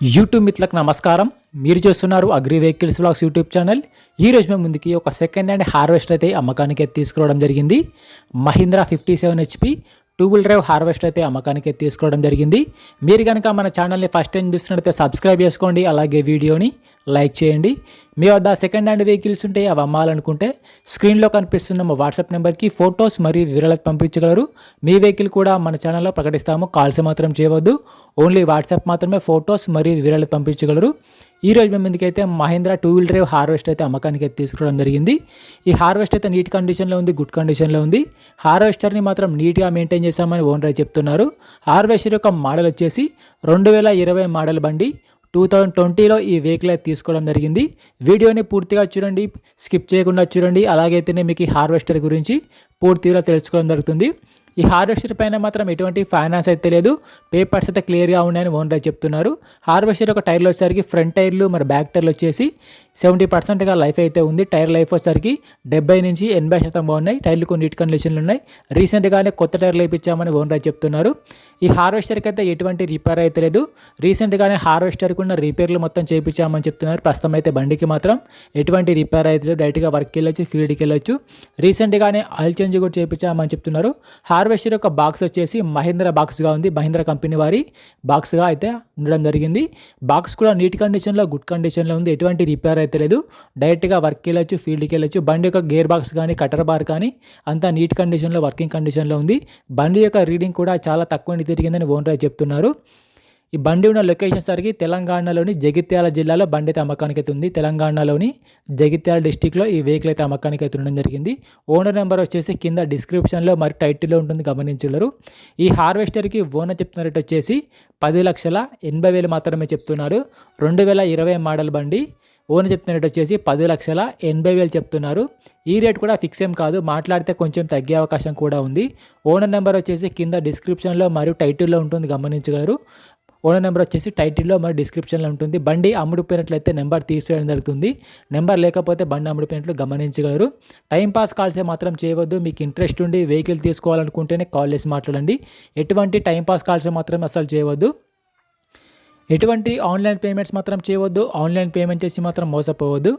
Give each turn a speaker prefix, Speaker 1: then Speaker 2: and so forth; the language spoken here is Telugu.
Speaker 1: యూట్యూబ్ మిత్రులకు నమస్కారం. మీరు చూస్తున్నారు agri vehicles blogs YouTube channel ఈ రోజు మేము ముందుకి ఒక సెకండ్ హ్యాండ్ హార్వెస్టర్ అయితే అమ్మకానికి అయితే తీసుకురావడం జరిగింది. Mahindra fifty seven HP two wheel drive harvester అయితే అమ్మకానికి అయితే తీసుకోవడం జరిగింది. మీరు కనుక మన ఛానల్ని ఫస్ట్ టైం చూస్తున్నట్టయితే సబ్స్క్రైబ్ చేసుకోండి. అలాగే వీడియోని లైక్ చేయండి. మీ వద్ద సెకండ్ హ్యాండ్ వెహికల్స్ ఉంటే అవి అమ్మాలనుకుంటే స్క్రీన్లో కనిపిస్తున్న మా వాట్సాప్ నెంబర్కి ఫొటోస్ మరియు వివరాలకు పంపించగలరు. మీ వెహికల్ కూడా మన ఛానల్లో ప్రకటిస్తాము. కాల్స్ మాత్రం చేయవద్దు. ఓన్లీ వాట్సాప్ మాత్రమే ఫొటోస్ మరియు వివరాలు పంపించగలరు. ఈ రోజు మేము ఇందుకైతే Mahendra two wheel drive harvest అయితే అమ్మకానికి అయితే తీసుకోవడం జరిగింది. ఈ హార్వెస్ట్ అయితే నీట్ కండిషన్లో ఉంది గుడ్ కండిషన్లో ఉంది. హార్వెస్టర్ని మాత్రం నీట్గా మెయింటైన్ చేశామని ఓనర్ చెప్తున్నారు. హార్వెస్టర్ యొక్క మోడల్ వచ్చేసి రెండు వేల ఇరవై మోడల్ బండి. టూ థౌజండ్ ట్వంటీలో ఈ వెహికల్ అయితే తీసుకోవడం జరిగింది. వీడియోని పూర్తిగా చూడండి స్కిప్ చేయకుండా చూడండి. అలాగైతేనే మీకు ఈ హార్వెస్టర్ గురించి పూర్తిగా తెలుసుకోవడం జరుగుతుంది. ఈ హార్వెస్టర్ పైన మాత్రం ఎటువంటి ఫైనాన్స్ అయితే లేదు. పేపర్స్ అయితే క్లియర్గా ఉన్నాయని ఓనర్ చెప్తున్నారు. హార్వెస్టర్ ఒక టైర్లు వచ్చేసరికి ఫ్రంట్ టైర్లు మరి బ్యాక్ టైర్లు వచ్చేసి సెవెంటీ పర్సెంట్గా లైఫ్ అయితే ఉంది. టైర్ లైఫ్ వచ్చేసరికి డెబ్బై నుంచి ఎనభై శాతం బాగున్నాయి. టైర్లు కొన్ని నీట్ కండిషన్లు ఉన్నాయి. రీసెంట్గానే కొత్త టైర్లు వేయించామని ఓనర్ చెప్తున్నారు. ఈ హార్వెస్టర్కి అయితే ఎటువంటి రిపేర్ అయితే లేదు. రీసెంట్గానే హార్వెస్టర్కి ఉన్న రిపేర్లు మొత్తం చేయించామని చెప్తున్నారు. ప్రస్తుతం అయితే బండికి మాత్రం ఎటువంటి రిపేర్ అయితే లేదు. డైరెక్ట్గా వర్క్కి వెళ్ళొచ్చు ఫీల్డ్కి వెళ్ళొచ్చు. రీసెంట్గానే ఆయిల్ చేంజ్ కూడా చేయించామని చెప్తున్నారు. హార్వెస్టర్ యొక్క బాక్స్ వచ్చేసి మహేంద్ర బాక్స్గా ఉంది. మహేంద్ర కంపెనీ వారి బాక్స్గా అయితే ఉండడం జరిగింది. బాక్స్ కూడా నీట్ కండిషన్లో గుడ్ కండిషన్లో ఉంది. ఎటువంటి రిపేర్ అయితే లేదు. డైరెక్ట్గా వర్క్కి వెళ్ళొచ్చు ఫీల్డ్కి వెళ్ళొచ్చు బండి యొక్క గేర్ బాక్స్ కానీ కటర్ బార్ కానీ అంతా నీట్ కండిషన్లో వర్కింగ్ కండిషన్లో ఉంది. బండి యొక్క రీడింగ్ కూడా చాలా తక్కువ తిరిగిందని ఓనర్ చెప్తున్నారు. ఈ బండి ఉన్న లొకేషన్ సరికి తెలంగాణలోని జగిత్యాల జిల్లాలో బండి అయితే అమ్మకానికి అయితే ఉంది తెలంగాణలోని జగిత్యాల డిస్టిక్లో ఈ వెహికల్ అయితే అమ్మకానికి అయితే ఉండడం జరిగింది. ఓనర్ నెంబర్ వచ్చేసి కింద డిస్క్రిప్షన్లో మరి టైటిల్లో ఉంటుంది గమనించగలరు ఈ హార్వెస్టర్కి ఓనర్ చెప్తున్న రేట్ వచ్చేసి పది లక్షల ఎనభై వేలు మాత్రమే చెప్తున్నారు. రెండు వేల ఇరవై మోడల్ బండి. ఓనర్ చెప్తున్న రేట్ వచ్చేసి పది లక్షల ఎనభై వేలు చెప్తున్నారు. ఈ రేట్ కూడా ఫిక్స్ ఏం కాదు. మాట్లాడితే కొంచెం తగ్గే అవకాశం కూడా ఉంది. ఓనర్ నెంబర్ వచ్చేసి కింద డిస్క్రిప్షన్లో మరియు టైటిల్లో ఉంటుంది గమనించగలరు. ఓనర్ నెంబర్ వచ్చేసి టైటిల్లో మరి డిస్క్రిప్షన్లో ఉంటుంది. బండి అమ్ముడిపోయినట్లయితే నెంబర్ తీసుకోవడం జరుగుతుంది. నెంబర్ లేకపోతే బండి అమ్ముడిపోయినట్లు గమనించగలరు. టైంపాస్ కాల్సే మాత్రం చేయవద్దు. మీకు ఇంట్రెస్ట్ ఉండి వెహికల్ తీసుకోవాలనుకుంటేనే కాల్ చేసి మాట్లాడండి. ఎటువంటి టైంపాస్ కాల్సే కాల్స్ మాత్రం అసలు చేయవద్దు. ఎటువంటి ఆన్లైన్ పేమెంట్స్ మాత్రం చేయవద్దు. ఆన్లైన్ పేమెంట్ చేసి మాత్రం మోసపోవద్దు.